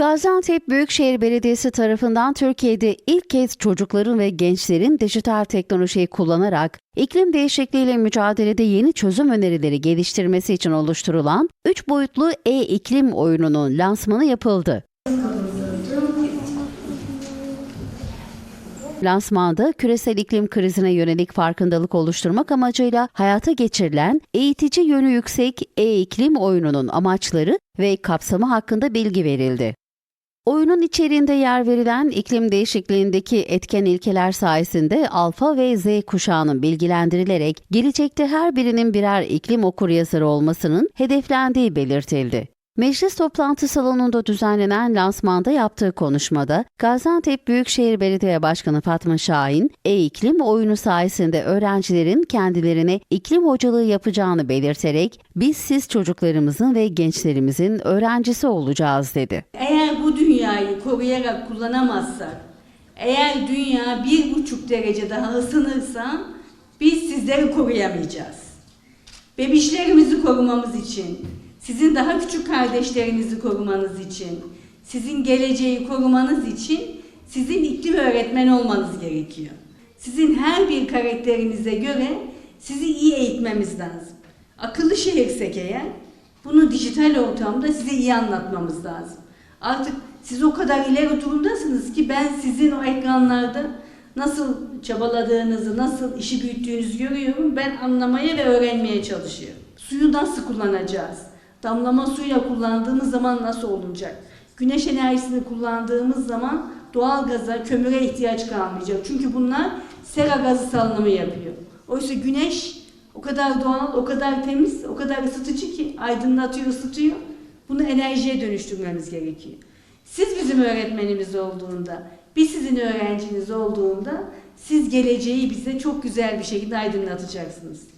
Gaziantep Büyükşehir Belediyesi tarafından Türkiye'de ilk kez çocukların ve gençlerin dijital teknolojiyi kullanarak iklim değişikliğiyle mücadelede yeni çözüm önerileri geliştirmesi için oluşturulan 3 boyutlu e-iklim oyununun lansmanı yapıldı. Lansmanda küresel iklim krizine yönelik farkındalık oluşturmak amacıyla hayata geçirilen eğitici yönü yüksek e-iklim oyununun amaçları ve kapsamı hakkında bilgi verildi. Oyunun içeriğinde yer verilen iklim değişikliğindeki etken ilkeler sayesinde alfa ve Z kuşağının bilgilendirilerek gelecekte her birinin birer iklim okuryazarı olmasının hedeflendiği belirtildi. Meclis toplantı salonunda düzenlenen lansmanda yaptığı konuşmada Gaziantep Büyükşehir Belediye Başkanı Fatma Şahin, e-iklim oyunu sayesinde öğrencilerin kendilerine iklim hocalığı yapacağını belirterek biz siz çocuklarımızın ve gençlerimizin öğrencisi olacağız dedi. Bu dünyayı koruyarak kullanamazsak, eğer dünya bir buçuk derece daha ısınırsa biz sizleri koruyamayacağız. Bebişlerimizi korumamız için, sizin daha küçük kardeşlerinizi korumanız için, sizin geleceği korumanız için sizin iklim öğretmeni olmanız gerekiyor. Sizin her bir karakterinize göre sizi iyi eğitmemiz lazım. Akıllı şehirsek eğer bunu dijital ortamda size iyi anlatmamız lazım. Artık siz o kadar ileri durumdasınız ki ben sizin o ekranlarda nasıl çabaladığınızı, nasıl işi büyüttüğünüzü görüyorum. Ben anlamaya ve öğrenmeye çalışıyorum. Suyu nasıl kullanacağız? Damlama suyla kullandığımız zaman nasıl olacak? Güneş enerjisini kullandığımız zaman doğal gaza, kömüre ihtiyaç kalmayacak. Çünkü bunlar sera gazı salınımı yapıyor. Oysa güneş o kadar doğal, o kadar temiz, o kadar ısıtıcı ki aydınlatıyor, ısıtıyor. Bunu enerjiye dönüştürmemiz gerekiyor. Siz bizim öğretmenimiz olduğunda, biz sizin öğrenciniz olduğunda siz geleceği bize çok güzel bir şekilde aydınlatacaksınız.